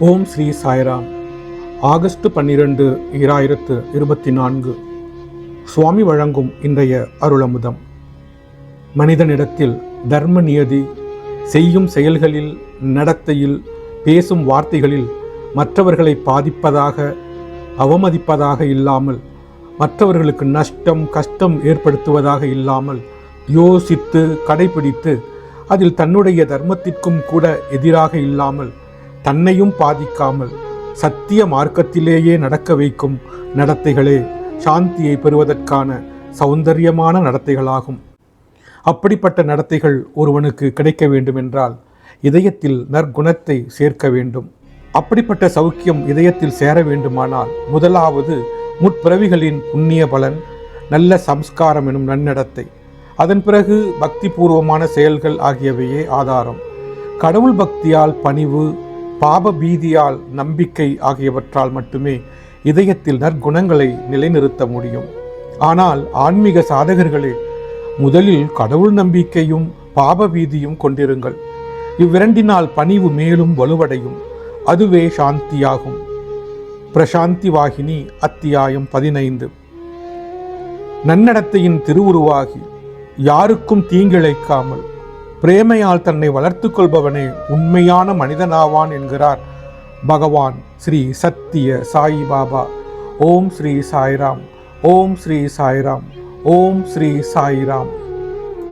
ஓம் Sri Sairam. August பன்னிரண்டு இராயிரத்து இருபத்தி நான்கு சுவாமி வழங்கும் இன்றைய அருளமுதம். மனிதனிடத்தில் தர்ம நியதி செய்யும் செயல்களில் நடத்தையில் பேசும் வார்த்தைகளில் மற்றவர்களை பாதிப்பதாக அவமதிப்பதாக இல்லாமல் மற்றவர்களுக்கு நஷ்டம் கஷ்டம் ஏற்படுத்துவதாக இல்லாமல் யோசித்து கடைபிடித்து அதில் தன்னுடைய தர்மத்திற்கும் கூட எதிராக இல்லாமல் தன்னையும் பாதிக்காமல் சத்திய மார்க்கத்திலேயே நடக்க வைக்கும் நடத்தைகளே சாந்தியை பெறுவதற்கான சௌந்தரியமான நடத்தைகளாகும். அப்படிப்பட்ட நடத்தைகள் ஒருவனுக்கு கிடைக்க வேண்டுமென்றால் இதயத்தில் நற்குணத்தை சேர்க்க வேண்டும். அப்படிப்பட்ட சௌக்கியம் இதயத்தில் சேர வேண்டுமானால் முதலாவது முற்பிறவிகளின் புண்ணிய பலன் நல்ல சம்ஸ்காரம் எனும் நன்னடத்தை. அதன் பிறகு பக்தி பூர்வமான செயல்கள் ஆகியவையே ஆதாரம். கடவுள் பக்தியால் பணிவு பாப பீதியால் நம்பிக்கை ஆகியவற்றால் மட்டுமே இதயத்தில் நற்குணங்களை நிலைநிறுத்த முடியும். ஆனால் ஆன்மீக சாதகர்களே முதலில் கடவுள் நம்பிக்கையும் பாப பீதியும் கொண்டிருங்கள். இவ்விரண்டினால் பணிவு மேலும் வலுவடையும். அதுவே சாந்தியாகும். பிரசாந்தி வாகினி அத்தியாயம் பதினைந்து. நன்னடத்தையின் திருவுருவாகி யாருக்கும் தீங்கிழைக்காமல் பிரேமையால் தன்னை வளர்த்து கொள்பவனே உண்மையான மனிதனாவான் என்கிறார். பகவான் ஸ்ரீ சத்திய சாயி பாபா. ஓம் ஸ்ரீ சாய்ராம். ஓம் ஸ்ரீ சாய்ராம். ஓம் ஸ்ரீ சாய்ராம்.